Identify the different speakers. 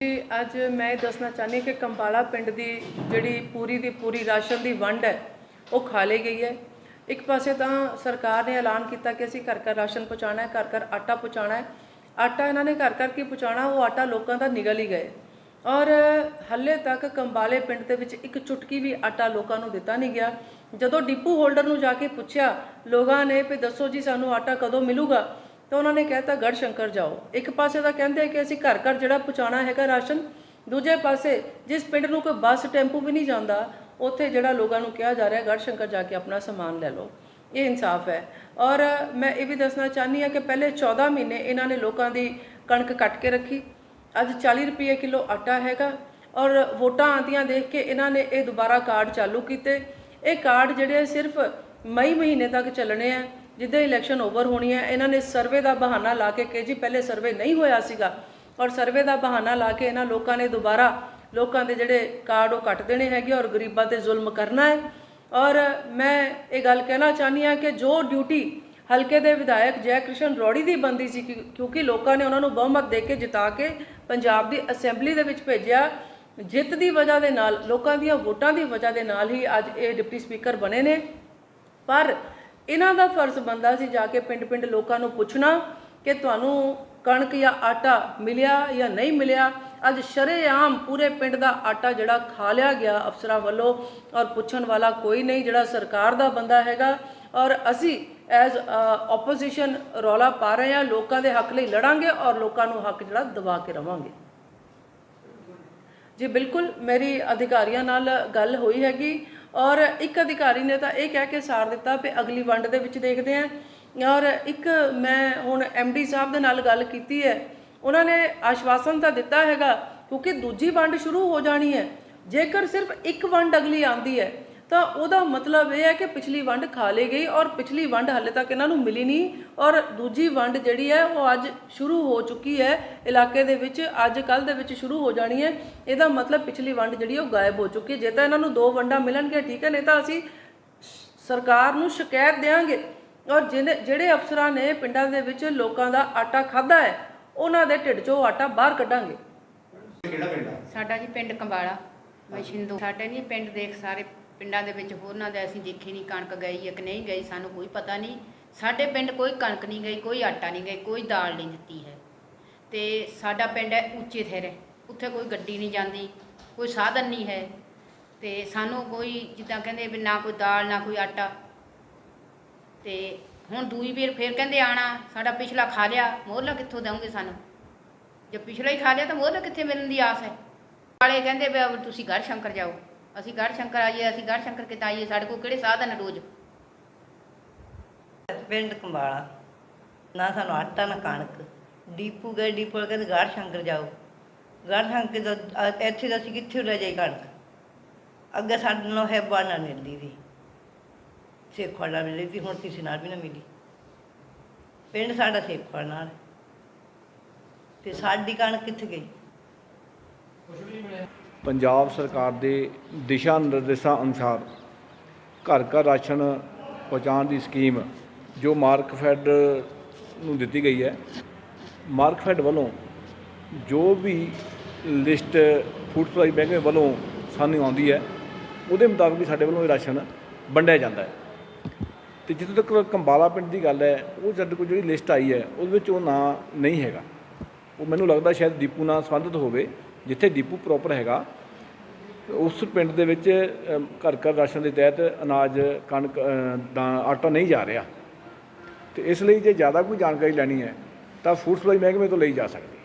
Speaker 1: ਅੱਜ ਮੈਂ ਇਹ ਦੱਸਣਾ ਚਾਹੁੰਦੀ ਕਿ ਕੰਬਾਲਾ ਪਿੰਡ ਦੀ ਜਿਹੜੀ ਪੂਰੀ ਦੀ ਪੂਰੀ ਰਾਸ਼ਨ ਦੀ ਵੰਡ ਹੈ, ਉਹ ਖਾ ਲਈ ਗਈ ਹੈ। ਇੱਕ ਪਾਸੇ ਤਾਂ ਸਰਕਾਰ ਨੇ ਐਲਾਨ ਕੀਤਾ ਕਿ ਅਸੀਂ ਘਰ ਘਰ ਰਾਸ਼ਨ ਪਹੁੰਚਾਉਣਾ ਹੈ, ਘਰ ਘਰ ਆਟਾ ਪਹੁੰਚਾਉਣਾ ਹੈ। ਆਟਾ ਇਹਨਾਂ ਨੇ ਘਰ ਘਰ ਕੀ ਪਹੁੰਚਾਉਣਾ? ਉਹ ਆਟਾ ਲੋਕਾਂ ਦਾ ਨਿਗਲ ਹੀ ਗਏ। ਔਰ ਹੱਲੇ ਤੱਕ ਕੰਬਾਲੇ ਪਿੰਡ ਦੇ ਵਿੱਚ ਇੱਕ ਚੁਟਕੀ ਵੀ ਆਟਾ ਲੋਕਾਂ ਨੂੰ ਦਿੱਤਾ ਨਹੀਂ ਗਿਆ। ਜਦੋਂ ਡਿਪੂ ਹੋਲਡਰ ਨੂੰ ਜਾ ਕੇ ਪੁੱਛਿਆ, ਲੋਕਾਂ ਨੇ ਵੀ ਦੱਸੋ ਜੀ ਸਾਨੂੰ ਆਟਾ ਕਦੋਂ ਮਿਲੂਗਾ? ਤਾਂ ਉਹਨਾਂ ਨੇ ਕਹਿਤਾ ਗੜ ਸ਼ੰਕਰ ਜਾਓ। ਇੱਕ ਪਾਸੇ ਤਾਂ ਕਹਿੰਦੇ ਕਿ ਅਸੀਂ ਘਰ ਘਰ ਜਿਹੜਾ ਪਹੁੰਚਾਉਣਾ ਹੈਗਾ ਰਾਸ਼ਨ, ਦੂਜੇ ਪਾਸੇ ਜਿਸ ਪਿੰਡ ਨੂੰ ਕੋਈ ਬੱਸ, ਟੈਂਪੂ ਵੀ ਨਹੀਂ ਜਾਂਦਾ, ਉੱਥੇ ਜਿਹੜਾ ਲੋਕਾਂ ਨੂੰ ਕਿਹਾ ਜਾ ਰਿਹਾ ਗੜ ਸ਼ੰਕਰ ਜਾ ਕੇ ਆਪਣਾ ਸਮਾਨ ਲੈ ਲਓ। ਇਹ ਇਨਸਾਫ ਹੈ। ਔਰ ਮੈਂ ਇਹ ਵੀ ਦੱਸਣਾ ਚਾਹਨੀ ਹਾਂ ਕਿ ਪਹਿਲੇ 14 ਮਹੀਨੇ ਇਹਨਾਂ ਨੇ ਲੋਕਾਂ ਦੀ ਕਣਕ ਕੱਟ ਕੇ ਰੱਖੀ। ਅੱਜ 40 ਰੁਪਏ ਕਿਲੋ ਆਟਾ ਹੈਗਾ ਔਰ ਵੋਟਾਂ ਆਂਦੀਆਂ ਦੇਖ ਕੇ ਇਹਨਾਂ ਨੇ ਇਹ ਦੁਬਾਰਾ ਕਾਰਡ ਚਾਲੂ ਕੀਤੇ। ਇਹ ਕਾਰਡ ਜਿਹੜੇ ਸਿਰਫ ਮਈ ਮਹੀਨੇ ਤੱਕ ਚੱਲਣੇ ਆ। ਜਿੱਦਾਂ ਇਲੈਕਸ਼ਨ ਓਵਰ ਹੋਣੀ ਹੈ, ਇਹਨਾਂ ਨੇ ਸਰਵੇ ਦਾ ਬਹਾਨਾ ਲਾ ਕੇ ਕਿ ਜੀ, ਪਹਿਲੇ ਸਰਵੇ ਨਹੀਂ ਹੋਇਆ ਸੀਗਾ। ਔਰ ਸਰਵੇ ਦਾ ਬਹਾਨਾ ਲਾ ਕੇ ਇਹਨਾਂ ਲੋਕਾਂ ਨੇ ਦੁਬਾਰਾ ਲੋਕਾਂ ਦੇ ਜਿਹੜੇ ਕਾਰਡ ਉਹ ਕੱਟ ਦੇਣੇ ਹੈਗੇ ਔਰ ਗਰੀਬਾਂ ਤੇ ਜ਼ੁਲਮ ਕਰਨਾ ਹੈ। ਔਰ ਮੈਂ ਇਹ ਗੱਲ ਕਹਿਣਾ ਚਾਹਨੀ ਆ ਕਿ ਜੋ ਡਿਊਟੀ ਹਲਕੇ ਦੇ ਵਿਧਾਇਕ ਜੈ ਕ੍ਰਿਸ਼ਨ ਰੋੜੀ ਦੀ ਬੰਦੀ ਸੀ, ਕਿ- ਕਿਉਂਕਿ ਲੋਕਾਂ ਨੇ ਉਹਨਾਂ ਨੂੰ ਬਹੁਮਤ ਦੇ ਕੇ ਜਿਤਾ ਕੇ ਪੰਜਾਬ ਦੀ ਅਸੈਂਬਲੀ ਦੇ ਵਿੱਚ ਭੇਜਿਆ, ਜਿੱਤ ਦੀ ਵਜ੍ਹਾ ਦੇ ਨਾਲ, ਲੋਕਾਂ ਦੀਆਂ ਵੋਟਾਂ ਦੀ ਵਜ੍ਹਾ ਦੇ ਨਾਲ ਹੀ ਅੱਜ ਇਹ ਡਿਪਟੀ ਸਪੀਕਰ ਬਣੇ ਨੇ। ਪਰ ਇਹਨਾਂ ਦਾ ਫਰਜ਼ ਬੰਦਾ ਸੀ ਜਾ ਕੇ ਪਿੰਡ-ਪਿੰਡ ਲੋਕਾਂ ਨੂੰ ਪੁੱਛਣਾ ਕਿ ਤੁਹਾਨੂੰ ਕਣਕ ਜਾਂ ਆਟਾ ਮਿਲਿਆ ਜਾਂ ਨਹੀਂ ਮਿਲਿਆ। ਅੱਜ ਸ਼ਰੇਆਮ ਪੂਰੇ ਪਿੰਡ ਦਾ ਆਟਾ ਜਿਹੜਾ ਖਾ ਲਿਆ ਗਿਆ ਅਫਸਰਾਂ ਵੱਲੋਂ ਔਰ ਪੁੱਛਣ ਵਾਲਾ ਕੋਈ ਨਹੀਂ, ਜਿਹੜਾ ਸਰਕਾਰ ਦਾ ਬੰਦਾ ਹੈਗਾ। ਔਰ ਅਸੀਂ ਐਜ਼ ਆਪੋਜੀਸ਼ਨ ਰੌਲਾ ਪਾ ਰਹੇ ਹਾਂ, ਲੋਕਾਂ ਦੇ ਹੱਕ ਲਈ ਲੜਾਂਗੇ ਔਰ ਲੋਕਾਂ ਨੂੰ ਹੱਕ ਜਿਹੜਾ ਦਬਾ ਕੇ ਰਵਾਂਗੇ। ਜੀ ਬਿਲਕੁਲ, ਮੇਰੀ ਅਧਿਕਾਰੀਆਂ ਨਾਲ ਗੱਲ ਹੋਈ ਹੈਗੀ। ਔਰ ਇੱਕ ਅਧਿਕਾਰੀ ਨੇ ਤਾਂ ਇਹ ਕਹਿ ਕੇ ਸਾਰ ਦਿੱਤਾ ਵੀ ਅਗਲੀ ਵੰਡ ਦੇ ਵਿੱਚ ਦੇਖਦੇ ਆਂ ਔਰ ਇੱਕ ਮੈਂ ਹੁਣ ਡੀ ਸਾਹਿਬ ਦੇ ਨਾਲ ਗੱਲ ਕੀਤੀ ਹੈ। ਉਹਨਾਂ ਨੇ ਆਸ਼ਵਾਸਨ ਤਾਂ ਦਿੱਤਾ ਹੈਗਾ ਕਿਉਂਕਿ ਦੂਜੀ ਵੰਡ ਸ਼ੁਰੂ ਹੋ ਜਾਣੀ ਹੈ। ਜੇਕਰ ਸਿਰਫ ਇੱਕ ਵੰਡ ਅਗਲੀ ਆਂਦੀ ਹੈ ਤਾਂ ਉਹਦਾ ਮਤਲਬ ਇਹ ਹੈ ਕਿ ਪਿਛਲੀ ਵੰਡ ਖਾ ਲਈ ਗਈ ਔਰ ਪਿਛਲੀ ਵੰਡ ਹਾਲੇ ਤੱਕ ਇਹਨਾਂ ਨੂੰ ਮਿਲੀ ਨਹੀਂ ਔਰ ਦੂਜੀ ਵੰਡ ਜਿਹੜੀ ਹੈ ਉਹ ਅੱਜ ਸ਼ੁਰੂ ਹੋ ਚੁੱਕੀ ਹੈ ਇਲਾਕੇ ਦੇ ਵਿੱਚ ਅੱਜ ਕੱਲ ਦੇ ਵਿੱਚ ਸ਼ੁਰੂ ਹੋ ਜਾਣੀ ਹੈ। ਇਹਦਾ ਮਤਲਬ ਪਿਛਲੀ ਵੰਡ ਜਿਹੜੀ ਉਹ ਗਾਇਬ ਹੋ ਚੁੱਕੀ ਹੈ। ਜੇ ਤਾਂ ਇਹਨਾਂ ਨੂੰ ਦੋ ਵੰਡਾਂ ਮਿਲਣਗੀਆਂ ਠੀਕ ਹੈ ਨਹੀਂ ਤਾਂ ਅਸੀਂ ਸਰਕਾਰ ਨੂੰ ਸ਼ਿਕਾਇਤ ਦੇਵਾਂਗੇ ਔਰ ਜਿਹਨੇ ਜਿਹੜੇ ਅਫਸਰਾਂ ਨੇ ਪਿੰਡਾਂ ਦੇ ਵਿੱਚ ਲੋਕਾਂ ਦਾ ਆਟਾ ਖਾਦਾ ਹੈ ਉਹਨਾਂ ਦੇ ਢਿੱਡ 'ਚੋਂ ਆਟਾ ਬਾਹਰ ਕੱਢਾਂਗੇ।
Speaker 2: ਕਿਹੜਾ ਪਿੰਡ
Speaker 3: ਸਾਡਾ ਜੀ ਪਿੰਡ ਕੰਬਾਲਾ ਮੈਂ ਸ਼ਿੰਦੂ। ਸਾਡੇ ਨਹੀਂ ਪਿੰਡ ਦੇਖ ਸਾਰੇ ਪਿੰਡਾਂ ਦੇ ਵਿੱਚ ਹੋਰਨਾਂ ਦੇ ਅਸੀਂ ਦੇਖੀ ਨਹੀਂ, ਕਣਕ ਗਈ ਹੈ ਕਿ ਨਹੀਂ ਗਈ, ਸਾਨੂੰ ਕੋਈ ਪਤਾ ਨਹੀਂ। ਸਾਡੇ ਪਿੰਡ ਕੋਈ ਕਣਕ ਨਹੀਂ ਗਈ, ਕੋਈ ਆਟਾ ਨਹੀਂ ਗਈ, ਕੋਈ ਦਾਲ ਨਹੀਂ ਦਿੱਤੀ ਹੈ। ਤੇ ਸਾਡਾ ਪਿੰਡ ਹੈ ਉੱਚੇ ਥੇਰੇ ਉੱਥੇ ਕੋਈ ਗੱਡੀ ਨਹੀਂ ਜਾਂਦੀ, ਕੋਈ ਸਾਧਨ ਨਹੀਂ ਹੈ। ਤੇ ਸਾਨੂੰ ਕੋਈ ਜਿੱਦਾਂ ਕਹਿੰਦੇ ਵੀ ਨਾ ਕੋਈ ਦਾਲ, ਨਾ ਕੋਈ ਆਟਾ। ਤੇ ਹੁਣ ਦੂਈ ਵੀਰ ਫੇਰ ਕਹਿੰਦੇ ਆਣਾ, ਸਾਡਾ ਪਿਛਲਾ ਖਾ ਲਿਆ, ਮੋਹਲਾ ਕਿੱਥੋਂ ਦੇਵੋਗੇ ਸਾਨੂੰ? ਜੇ ਪਿਛਲਾ ਹੀ ਖਾ ਲਿਆ ਤਾਂ ਮੋਹਲਾ ਕਿੱਥੇ ਮਿਲਣ ਦੀ ਆਸ ਹੈ? ਵਾਲੇ ਕਹਿੰਦੇ ਵੀ ਤੁਸੀਂ ਗੜ ਸ਼ੰਕਰ ਜਾਓ। ਅਸੀਂ ਗੜ ਸ਼ੰਕਰ ਆਈਏ ਅਸੀਂ ਗੜ ਸ਼ੰਕਰ ਕਿਤੇ ਆਈਏ ਸਾਡੇ ਕੋਲ ਕਿਹੜੇ ਸਾਧਨ ਰੋਜ਼?
Speaker 4: ਪਿੰਡ ਕੰਬਾਲਾ ਨਾ ਸਾਨੂੰ ਆਟਾ ਨਾ ਕਣਕ। ਡੀਪੂ ਗਏ ਡੀਪੂ ਕਹਿੰਦੇ ਗੜ ਸ਼ੰਕਰ ਜਾਓ। ਗੜ ਸ਼ੰਕਰ ਅ- ਇੱਥੇ ਤਾਂ ਅਸੀਂ ਕਿੱਥੇ ਲੈ ਜਾਈ ਕਣਕ? ਅੱਗੇ ਸਾਡੇ ਨੂੰ ਹੈ ਬਾਣਾ ਮਿਲਦੀ ਸੀ। ਸੇਖਵਾਲ ਨਾਲ ਮਿਲਦੀ ਸੀ ਹੁਣ ਕਿਸੇ ਨਾਲ ਵੀ ਨਾ ਮਿਲੀ। ਪਿੰਡ ਸਾਡਾ ਸੇਖਵਾਲ ਨਾਲ। ਤੇ ਸਾਡੀ ਕਣਕ ਕਿੱਥੇ ਗਈ?
Speaker 5: ਪੰਜਾਬ ਸਰਕਾਰ ਦੇ ਦਿਸ਼ਾ ਨਿਰਦੇਸ਼ਾਂ ਅਨੁਸਾਰ ਘਰ ਘਰ ਰਾਸ਼ਨ ਪਹੁੰਚਾਉਣ ਦੀ ਸਕੀਮ ਜੋ ਮਾਰਕਫੈਡ ਨੂੰ ਦਿੱਤੀ ਗਈ ਹੈ ਮਾਰਕਫੈਡ ਵੱਲੋਂ ਜੋ ਵੀ ਲਿਸਟ ਫੂਡ ਸਪਲਾਈ ਮਹਿਕਮੇ ਵੱਲੋਂ ਸਾਨੂੰ ਆਉਂਦੀ ਹੈ, ਉਹਦੇ ਮੁਤਾਬਕ ਹੀ ਸਾਡੇ ਵੱਲੋਂ ਇਹ ਰਾਸ਼ਨ ਵੰਡਿਆ ਜਾਂਦਾ ਹੈ। ਤੇ ਜਿੱਥੋਂ ਤੱਕ ਕੰਬਾਲਾ ਪਿੰਡ ਦੀ ਗੱਲ ਹੈ, ਉਹ ਸਾਡੇ ਕੋਲ ਜਿਹੜੀ ਲਿਸਟ ਆਈ ਹੈ, ਉਹਦੇ ਵਿੱਚ ਉਹ ਨਾਂ ਨਹੀਂ ਹੈਗਾ। ਉਹ ਮੈਨੂੰ ਲੱਗਦਾ ਸ਼ਾਇਦ ਦੀਪੂ ਨਾਲ ਸੰਬੰਧਿਤ ਹੋਵੇ। ਜਿੱਥੇ ਦੀਪੂ ਪ੍ਰੋਪਰ ਹੈਗਾ, ਉਸ ਪਿੰਡ ਦੇ ਵਿੱਚ ਘਰ ਘਰ ਰਾਸ਼ਨ ਦੇ ਤਹਿਤ ਅਨਾਜ, ਕਣਕ ਦਾ ਆਟਾ ਨਹੀਂ ਜਾ ਰਿਹਾ। ਤੇ ਇਸ ਲਈ ਜੇ ਜ਼ਿਆਦਾ ਕੋਈ ਜਾਣਕਾਰੀ ਲੈਣੀ ਹੈ, ਤਾਂ ਫੂਡ ਸਪਲਾਈ ਮਹਿਕਮੇ ਤੋਂ ਲਈ ਜਾ ਸਕਦੀ।